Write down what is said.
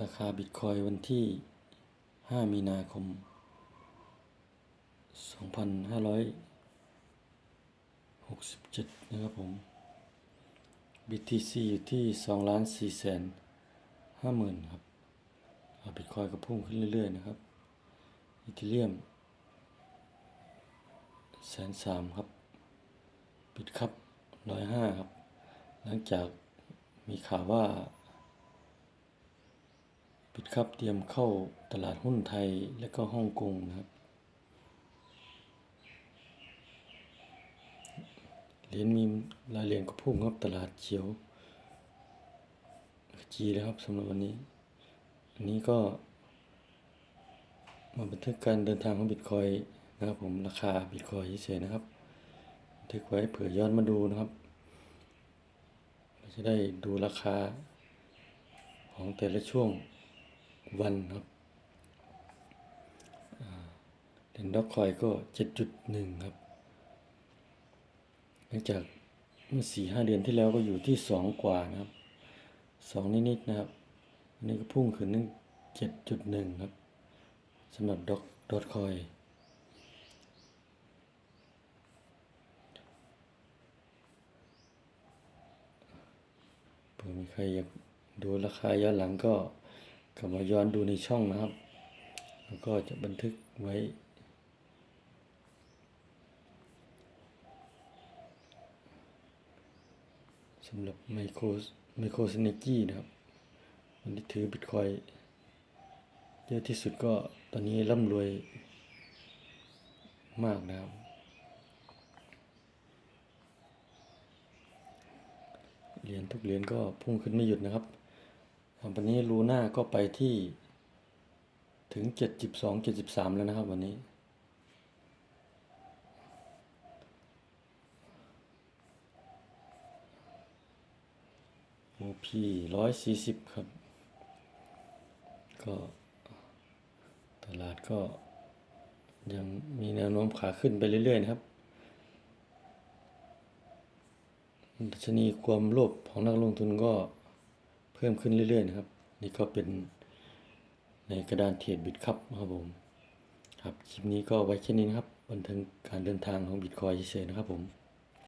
ราคาบิตคอยวันที่ 5 มีนาคม 2567 นะครับผม BTC อยู่ที่2ล้าน4แสน5หมื่นครับบิตคอยก็พุ่งขึ้นเรื่อย ๆ นะครับอีเทเรียมแสนสามครับบิตครับร้อยห้าครับ หลังจากมีข่าวว่า บิตครับเตรียมเข้าตลาดหุ้นไทยและก็ฮ่องกงนะครับเหรียญมีรายเหรียญก็พุ่งครับตลาดเขียวจีแล้วครับสำหรับวันนี้ อันนี้ก็ มาบันทึกการเดินทางของบิตคอยนะครับผมราคาบิตคอยเฉยนะครับบันทึกไว้เผื่อย้อนมาดูนะครับเราจะได้ดูราคาของแต่ละช่วง วันครับเหรียญด็อกคอยก็ 7.1 ครับหลังจากเมื่อสี่ห้าเดือนที่แล้วก็อยู่ที่สองกว่านะครับสองนิดๆนะครับอันนี้ก็พุ่งขึ้นนึงเจ็ดจุดหนึ่งครับสำหรับด็อกดอทคอยเผื่อมีใครอยากดูราคาย้อนหลังก็ กลับมาย้อนดูในช่องนะครับ แล้วก็จะบันทึกไว้ สำหรับไมโครไมโครซินเนจีนะครับ วันที่ถือบิตคอยเยอะที่สุดก็ตอนนี้ร่ำรวยมากนะครับ เหรียญทุกเหรียญก็พุ่งขึ้นไม่หยุดนะครับ วันนี้ลูน่าก็ไปที่ถึง 72 73 แล้วนะครับวันนี้ OP ร้อยสี่สิบครับ ก็ตลาดก็ยังมีแนวโน้มขาขึ้นไปเรื่อย ๆ นะครับดัชนีความโลภของนักลงทุนก็ เพิ่มขึ้นเรื่อยๆนะครับ นี่ก็เป็นในกระดานเทรดบิตครับครับผมครับคลิปนี้ก็ไว้แค่นี้นะครับบันทึกการเดินทางของบิตคอยเฉยๆนะครับผม